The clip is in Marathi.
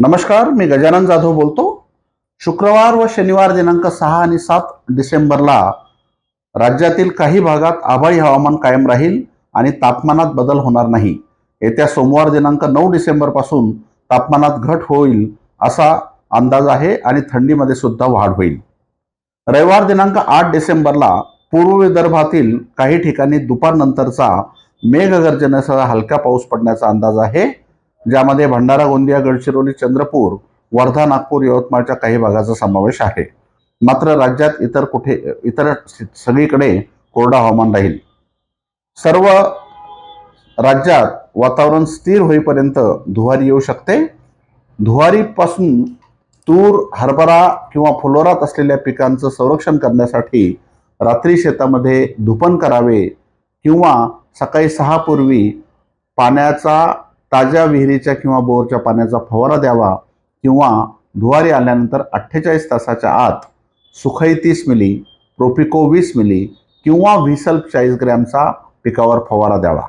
नमस्कार मी गजानन जाधव बोलतो. शुक्रवार व शनिवार दिनांक सहा आणि सात डिसेंबरला राज्यातील काही भागात आभाळी हवामान कायम राहील आणि तापमानात बदल होणार नाही. येत्या सोमवार दिनांक नऊ डिसेंबरपासून तापमानात घट होईल असा अंदाज आहे आणि थंडीमध्ये सुद्धा वाढ होईल. रविवार दिनांक आठ डिसेंबरला पूर्व विदर्भातील काही ठिकाणी दुपारनंतरचा मेघगर्जनेसह हलका पाऊस पडण्याचा अंदाज आहे. ज्यामध्ये भंडारा गोंदिया गडचिरोली चंद्रपूर वर्धा नागपूर यवतमाळच्या काही भागाचा समावेश आहे. मात्र राज्यात इतर कुठे इतर सगळीकडे कोरडा हवामान राहील. सर्व राज्यात वातावरण स्थिर होईपर्यंत धुवारी येऊ शकते. धुवारीपासून तूर हरभरा किंवा फुलोरात असलेल्या पिकांचं संरक्षण करण्यासाठी रात्री शेतामध्ये धुपण करावे किंवा सकाळी सहापूर्वी पाण्याचा ताज्या विहिरीच्या किंवा बोरच्या पाण्याचा फवारा द्यावा किंवा धुवारी आल्यानंतर अठ्ठेचाळीस तासाच्या आत सुखई तीस मिली प्रोपिको वीस मिली किंवा व्हिसल चाळीस ग्रॅमचा पिकावर फवारा द्यावा.